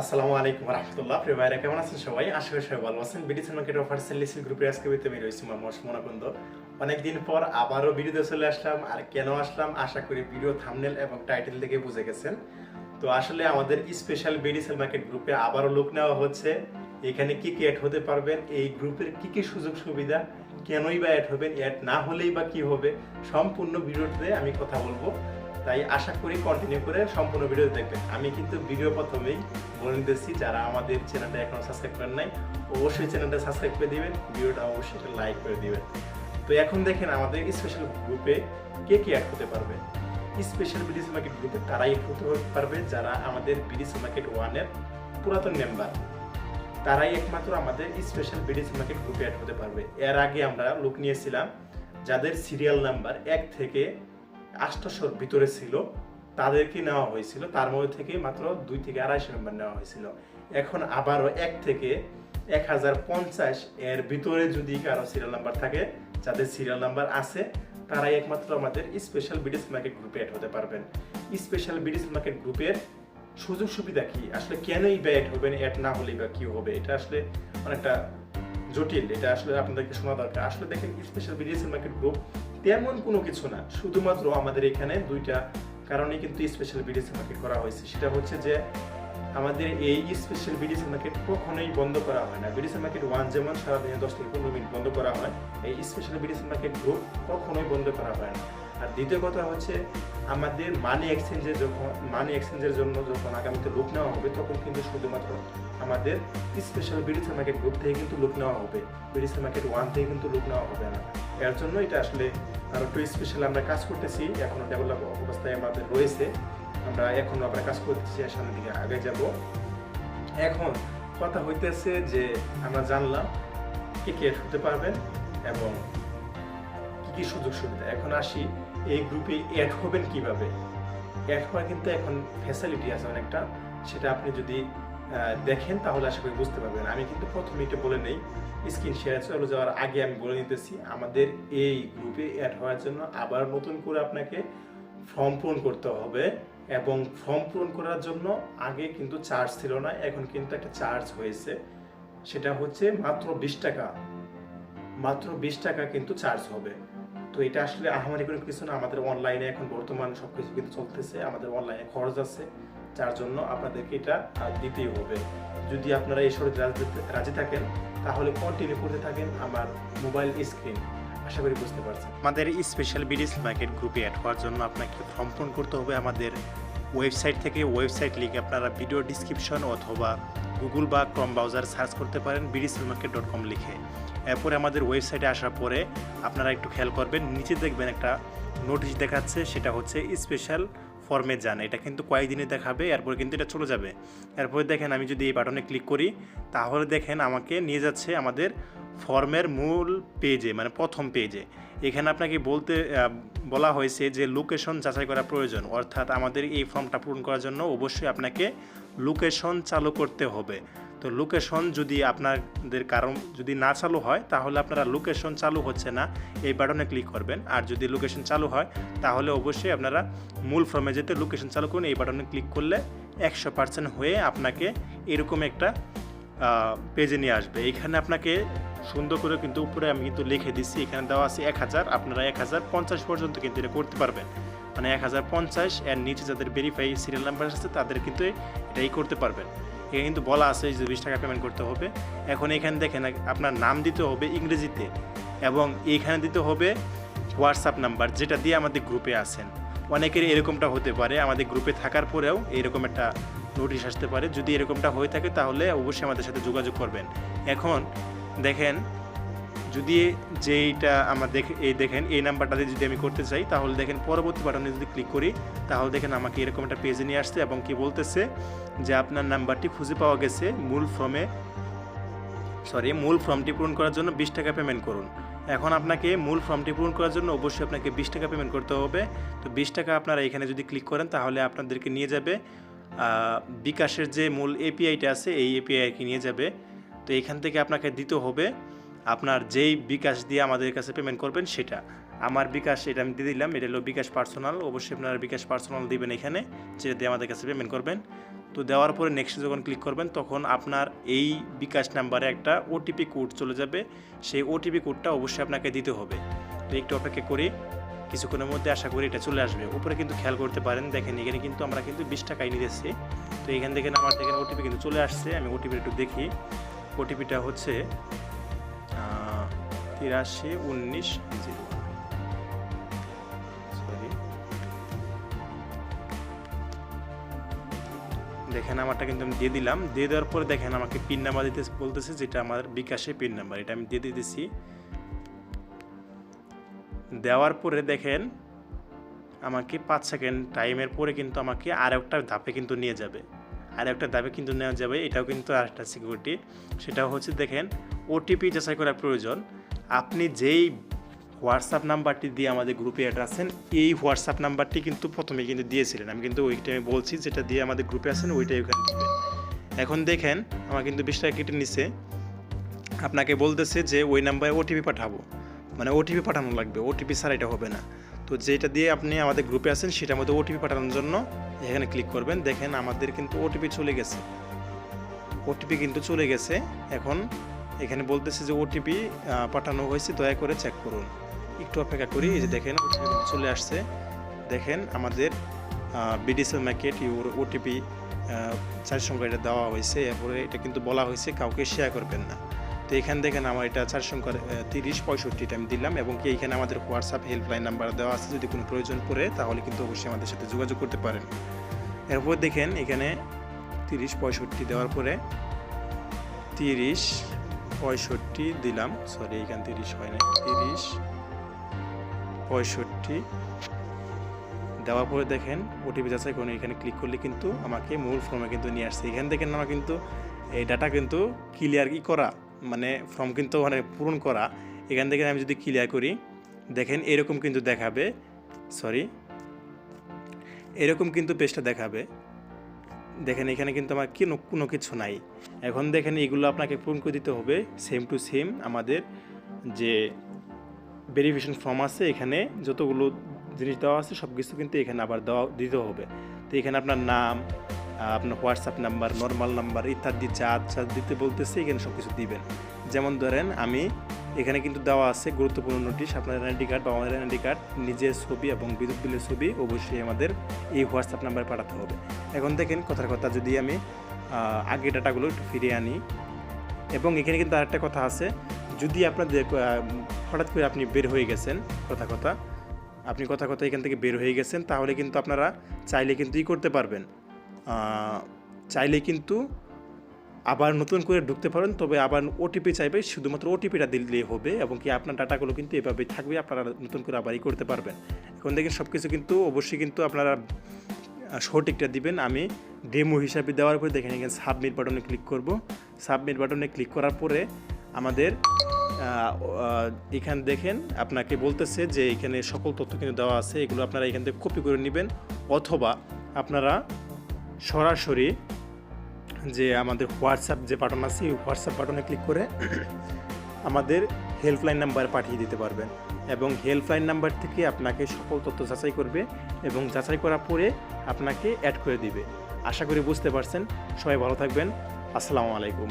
আসসালামু আলাইকুম রহমতুল্লাহ। প্রিয় ভাইরা, কেমন আছেন সবাই? আশা করি সবাই ভালো আছেন। বিডি মার্কেট অফার সেলিসিল গ্রুপের আজকে ভিতরে আমি রয়েছি মোহাম্মদ মনাকুন্দ। অনেকদিন পর আবারও ভিডিওতে চলে আসলাম। আর কেন আসলাম? আশা করি ভিডিও থামনেল এবং টাইটেল দেখে বুঝে গেছেন। তো আসলে আমাদের স্পেশাল বিডিসেল মার্কেট গ্রুপে আবারও লোক নেওয়া হচ্ছে। এখানে কি কি অ্যাড হতে পারবেন? এই গ্রুপের কি কি সুযোগ সুবিধা? কেনই বা অ্যাড হবেন? অ্যাড না হলেই বা কি হবে? সম্পূর্ণ ভিডিওতে আমি কথা বলব। তাই আশা করি কন্টিনিউ করে সম্পূর্ণ ভিডিও দেখবেন। আমি কিন্তু ভিডিও প্রথমেই বলে দিতেছি, যারা আমাদের চ্যানেলটা এখনও সাবস্ক্রাইব করেন নাই, অবশ্যই চ্যানেলটা সাবস্ক্রাইব করে দিবেন ভিডিওটা অবশ্যই লাইক করে দিবেন। তো এখন দেখেন আমাদের স্পেশাল গ্রুপে কে কে অ্যাড হতে পারবে? স্পেশাল বিডিসি মার্কেট গ্রুপে তারাই হতে পারবে, যারা আমাদের বিডিসি মার্কেট ওয়ানের পুরাতন মেম্বার তারাই একমাত্র আমাদের স্পেশাল বিডিসি মার্কেট গ্রুপে অ্যাড হতে পারবে। এর আগে আমরা লোক নিয়েছিলাম, যাদের সিরিয়াল নাম্বার এক থেকে আষ্টশোর ভিতরে ছিল, তাদেরকে নেওয়া হয়েছিল। তার মধ্যে থেকে মাত্র দুই থেকে আড়াইশো নম্বর নেওয়া হয়েছিল। এখন আবারও এক থেকে এক হাজার পঞ্চাশ এর ভিতরে যদি কারও সিরিয়াল নাম্বার থাকে, যাদের সিরিয়াল নাম্বার আছে, তারাই একমাত্র আমাদের স্পেশাল বিডিস মার্কেট গ্রুপে অ্যাড হতে পারবেন। স্পেশাল বিডিস মার্কেট গ্রুপের সুযোগ সুবিধা কি? আসলে কেনই বা অ্যাড হবেন? অ্যাড না হলেই বা কি হবে? এটা আসলে অনেকটা জটিল, এটা আসলে আপনাদেরকে শোনা দরকার। আসলে দেখেন স্পেশাল বিডিএসএল মার্কেট গ্রুপ তেমন কোনো কিছু না। শুধুমাত্র আমাদের এখানে দুইটা কারণে কিন্তু স্পেশাল বিডিএসএল মার্কেট করা হয়েছে। সেটা হচ্ছে যে, আমাদের এই স্পেশাল বিডিএসএল মার্কেট কখনোই বন্ধ করা হয় না। বিডিএসএল মার্কেট ওয়ান যেমন সারাদিনে দশ থেকে পনেরো মিনিট বন্ধ করা হয়, এই স্পেশাল বিডিএসএল মার্কেট গ্রুপ কখনোই বন্ধ করা হয় না। আর দ্বিতীয় কথা হচ্ছে আমাদের মানি এক্সচেঞ্জের যখন মানি এক্সচেঞ্জের জন্য যখন আগামীতে লোক নেওয়া হবে, তখন কিন্তু শুধুমাত্র আমাদের স্পেশাল বিডিসি মার্কেট গ্রুপ থেকে কিন্তু লোক নেওয়া হবে। বিডিসি মার্কেট ওয়ান থেকে কিন্তু লোক নেওয়া হবে না। এর জন্য এটা আসলে আরও একটু স্পেশাল আমরা কাজ করতেছি, এখনও ডেভেলপ অবস্থায় আমাদের রয়েছে। আমরা এখনও আমরা কাজ করতেছি সামনের দিকে আগে যাব। এখন কথা হইতেছে যে আমরা জানলাম কে কে হতে পারবেন এবং কি কি সুযোগ সুবিধা এখন আসি এই গ্রুপে অ্যাড হবেন কীভাবে? অ্যাড হওয়ার কিন্তু এখন ফ্যাসিলিটি আছে অনেকটা। সেটা আপনি যদি দেখেন তাহলে আশা করি বুঝতে পারবেন। আমি কিন্তু প্রথমে এটা বলে নেই। স্ক্রিন শেয়ার চলে যাওয়ার আগে আমি বলে নিতেছি আমাদের এই গ্রুপে অ্যাড হওয়ার জন্য আবার নতুন করে আপনাকে ফর্ম পূরণ করতে হবে এবং ফর্ম পূরণ করার জন্য আগে কিন্তু চার্জ ছিল না, এখন কিন্তু একটা চার্জ হয়েছে। সেটা হচ্ছে মাত্র বিশ টাকা। মাত্র বিশ টাকা কিন্তু চার্জ হবে। তো এটা আসলে আহামারি কোনো কিছু না, আমাদের অনলাইনে এখন বর্তমান সব কিছু কিন্তু চলতেছে, আমাদের অনলাইনে খরচ আছে, যার জন্য আপনাদেরকে এটা দিতেই হবে। যদি আপনারা এই শরীর রাজি থাকেন, তাহলে কন্টিনিউ করতে থাকেন আমার মোবাইল স্ক্রিন আশা করি বুঝতে পারছেন। আমাদের স্পেশাল বিডিস মার্কেট গ্রুপে অ্যাড হওয়ার জন্য আপনাকে ফর্ম পূরণ করতে হবে আমাদের ওয়েবসাইট থেকে। ওয়েবসাইট লিঙ্ক আপনারা ভিডিও ডিসক্রিপশন অথবা গুগল বা ক্রম ব্রাউজার সার্চ করতে পারেন বিডি মার্কেট ডট কম লিখে। এরপরে আমাদের ওয়েবসাইটে আসার পরে আপনারা একটু খেয়াল করবেন, নিচে দেখবেন একটা নোটিশ দেখাচ্ছে, সেটা হচ্ছে স্পেশাল ফর্মে যান এটা কিন্তু কয়েকদিনে দেখাবে, এরপরে কিন্তু এটা চলে যাবে। এরপরে দেখেন, আমি যদি এই বাটনে ক্লিক করি, তাহলে দেখেন আমাকে নিয়ে যাচ্ছে আমাদের ফর্মের মূল পেজে মানে প্রথম পেজে এখানে আপনাকে বলতে বলা হয়েছে যে লোকেশন যাচাই করা প্রয়োজন। অর্থাৎ আমাদের এই ফর্মটা পূরণ করার জন্য অবশ্যই আপনাকে লোকেশন চালু করতে হবে। তো লোকেশন যদি আপনাদের কারণ যদি না চালু হয়, তাহলে আপনারা লোকেশন চালু হচ্ছে না। এই বাটনে ক্লিক করবেন। আর যদি লোকেশন চালু হয়, তাহলে অবশ্যই আপনারা মূল ফর্মে যেতে লোকেশন চালু করুন। এই বাটনে ক্লিক করলে একশো পার্সেন্ট হয়ে আপনাকে এরকম একটা পেজে নিয়ে আসবে। এখানে আপনাকে সুন্দর করে কিন্তু উপরে আমি কিন্তু লিখে দিচ্ছি। এখানে দেওয়া আছে এক হাজার। আপনারা এক হাজার পঞ্চাশ পর্যন্ত কিন্তু এটা করতে পারবেন। মানে এক হাজার পঞ্চাশ, এর নিচে যাদের ভেরিফাই সিরিয়াল নাম্বার আছে, তাদের কিন্তু এটাই করতে পারবেন। এখানে কিন্তু বলা আছে যে বিশ টাকা পেমেন্ট করতে হবে। এখন এখানে দেখেন আপনার নাম দিতে হবে ইংরেজিতে এবং এখানে দিতে হবে হোয়াটসঅ্যাপ নাম্বার যেটা দিয়ে আমাদের গ্রুপে আসেন অনেকের এরকমটা হতে পারে, আমাদের গ্রুপে থাকার পরেও এরকম একটা নোটিশ আসতে পারে। যদি এরকমটা হয়ে থাকে তাহলে অবশ্যই আমাদের সাথে যোগাযোগ করবেন। এখন দেখেন যদি যেইটা আমার দেখে এই দেখেন, এই নাম্বারটাতে যদি আমি করতে চাই, তাহলে দেখেন পরবর্তী বাটনে যদি ক্লিক করি, তাহলে দেখেন আমাকে এরকম একটা পেজে নিয়ে আসছে এবং কি বলতেছে যে আপনার নাম্বারটি খুঁজে পাওয়া গেছে মূল ফর্মে সরি মূল ফর্মটি পূরণ করার জন্য বিশ টাকা পেমেন্ট করুন। এখন আপনাকে মূল ফর্মটি পূরণ করার জন্য অবশ্যই আপনাকে বিশ টাকা পেমেন্ট করতে হবে। তো বিশ টাকা আপনারা এখানে যদি ক্লিক করেন, তাহলে আপনাদেরকে নিয়ে যাবে বিকাশের যে মূল এপিআইটা আছে, এই এপিআইকে নিয়ে যাবে। তো এখান থেকে আপনাকে দিতে হবে আপনার যেই বিকাশ দিয়ে আমাদের কাছে পেমেন্ট করবেন সেটা। আমার বিকাশ, এটা আমি দিয়ে দিলাম, এটা হলো বিকাশ পার্সোনাল অবশ্যই আপনারা বিকাশ পার্সোনাল দিবেন এখানে, যেটা দিয়ে আমাদের কাছে পেমেন্ট করবেন। তো দেওয়ার পরে নেক্সট যখন ক্লিক করবেন, তখন আপনার এই বিকাশ নাম্বারে একটা ওটিপি কোড চলে যাবে। সেই ওটিপি কোডটা অবশ্যই আপনাকে দিতে হবে। তো একটু অপেক্ষা করি, কিছুক্ষণের মধ্যে আশা করি এটা চলে আসবে। উপরে কিন্তু খেয়াল করতে পারেন, দেখেন এখানে কিন্তু আমরা কিন্তু বিশ টাকাই নিতেছি। তো এখান থেকে আমার দেখেন ওটিপি কিন্তু চলে আসছে, আমি ওটিপি একটু দেখি। ওটিপিটা হচ্ছে তিরাশি উনিশ জিরো সরি দেখেন, আমারটা কিন্তু আমি দিয়ে দিলাম। দিয়ে দেওয়ার পরে দেখেন, আমাকে পিন নাম্বার দিতে বলতেছে যেটা আমার বিকাশে পিন নাম্বার এটা আমি দিয়ে দিতেছি। দেওয়ার পরে দেখেন, আমাকে পাঁচ সেকেন্ড টাইমের পরে কিন্তু আমাকে আর একটা ধাপে কিন্তু নিয়ে যাবে। আর একটা ধাপে কিন্তু নেওয়া যাবে, এটাও কিন্তু আর একটা সিকিউরিটি সেটাও হচ্ছে, দেখেন ওটিপি যাচাই করার প্রয়োজন। আপনি যেই হোয়াটসঅ্যাপ নাম্বারটি দিয়ে আমাদের গ্রুপে অ্যাড আছেন, এই হোয়াটসঅ্যাপ নাম্বারটি কিন্তু প্রথমে কিন্তু দিয়েছিলেন। আমি কিন্তু ওই টাইমে বলছি, যেটা দিয়ে আমাদের গ্রুপে আছেন, ওইটাই ওখানে দিবেন। এখন দেখেন, আমার কিন্তু বিশ টাকা কেটে নিছে। আপনাকে বলতেছে যে, ওই নাম্বারে ওটিপি পাঠাবো। মানে ওটিপি পাঠানো লাগবে ওটিপি ছাড়া এটা হবে না। তো যেটা দিয়ে আপনি আমাদের গ্রুপে আছেন, সেটার মধ্যে ওটিপি পাঠানোর জন্য এখানে ক্লিক করবেন। দেখেন, আমাদের কিন্তু ওটিপি চলে গেছে। ওটিপি কিন্তু চলে গেছে। এখন এখানে বলতেছে যে ওটিপি পাঠানো হয়েছে, দয়া করে চেক করুন। একটু অপেক্ষা করি, এই যে দেখেন চলে আসছে। দেখেন, আমাদের বিডিসেল মার্কেট ইউর ওটিপি চার সংখ্যা এটা দেওয়া হয়েছে। এরপরে এটা কিন্তু বলা হয়েছে, কাউকে শেয়ার করবেন না। তো এখান দেখেন, আমার এটা চার সংখ্যার তিরিশ পঁয়ষট্টিটা আমি দিলাম এবং কি এখানে আমাদের হোয়াটসঅ্যাপ হেল্পলাইন নাম্বার দেওয়া আছে। যদি কোনো প্রয়োজন পড়ে, তাহলে কিন্তু অবশ্যই আমাদের সাথে যোগাযোগ করতে পারেন। এরপর দেখেন, এখানে তিরিশ পঁয়ষট্টি দেওয়ার পরে তিরিশ পঁয়ষট্টি দিলাম। সরি এখানে তিরিশ হয় না তিরিশ, পঁয়ষট্টি। দেওয়ার পরে দেখেন ওটিপি যাচাই করুন। এখানে ক্লিক করলে কিন্তু আমাকে মূল ফর্মে কিন্তু নিয়ে আসছে। এখান দেখেন আমার কিন্তু এই ডাটা কিন্তু ক্লিয়ার কি করা মানে ফর্ম কিন্তু মানে পূরণ করা। এখান থেকে আমি যদি ক্লিয়ার করি, দেখেন এরকম কিন্তু দেখাবে। সরি এরকম কিন্তু পেজটা দেখাবে। দেখেন এখানে কিন্তু আমার কোনো কোনো কিছু নাই। এখন দেখেন এগুলো আপনাকে পূরণ করে দিতে হবে সেম টু সেম আমাদের যে ভেরিফিকেশন ফর্ম আছে, এখানে যতগুলো জিনিস দেওয়া আছে সব কিছু কিন্তু এখানে আবার দেওয়া দিতে হবে। তো এখানে আপনার নাম আপনার হোয়াটসঅ্যাপ নাম্বার নর্মাল নাম্বার ইত্যাদি চার্জ চার্জ দিতে বলতেছে, এখানে সব কিছু দিবেন। যেমন ধরেন আমি এখানে কিন্তু দেওয়া আছে গুরুত্বপূর্ণ নোটিশ আপনার এনআইডি কার্ড বা আমার এনআইডি কার্ড, নিজের ছবি এবং বিদ্যুৎ বিলের ছবি, অবশ্যই আমাদের এই হোয়াটসঅ্যাপ নাম্বারে পাঠাতে হবে। এখন দেখেন, কথার কথা যদি আমি আগে ডাটাগুলো একটু ফিরিয়ে আনি। এবং এখানে কিন্তু আরেকটা কথা আছে, যদি আপনাদের হঠাৎ করে আপনি বের হয়ে গেছেন, কথা কথা, আপনি কথা কথা এখান থেকে বের হয়ে গেছেন, তাহলে কিন্তু আপনারা চাইলে কিন্তু ই করতে পারবেন। চাইলে কিন্তু আবার নতুন করে ঢুকতে পারেন, তবে আবার ওটিপি চাইবে, শুধুমাত্র ওটিপিটা দিলেই হবে এবং কি আপনার ডাটাগুলো কিন্তু এভাবেই থাকবে, আপনারা নতুন করে আবার ই করতে পারবেন। এখন দেখেন সব কিছু কিন্তু অবশ্যই কিন্তু আপনারা সঠিকটা দিবেন। আমি ডেমো হিসাবে দেওয়ার পরে দেখেন এখানে সাবমিট বাটনে ক্লিক করব। সাবমিট বাটনে ক্লিক করার পরে আমাদের এখানে দেখেন আপনাকে বলতেছে যে এখানে সকল তথ্য কিন্তু দেওয়া আছে, এগুলো আপনারা এখান থেকে কপি করে নেবেন। অথবা আপনারা সরাসরি যে আমাদের হোয়াটসঅ্যাপ যে বাটন আছে, এই হোয়াটসঅ্যাপ বাটনে ক্লিক করে আমাদের হেল্পলাইন নাম্বার পাঠিয়ে দিতে পারবেন এবং হেল্পলাইন নাম্বার থেকে আপনাকে সকল তথ্য যাচাই করবে এবং যাচাই করার পরে আপনাকে অ্যাড করে দিবে। আশা করি বুঝতে পারছেন। সবাই ভালো থাকবেন। আসসালামু আলাইকুম।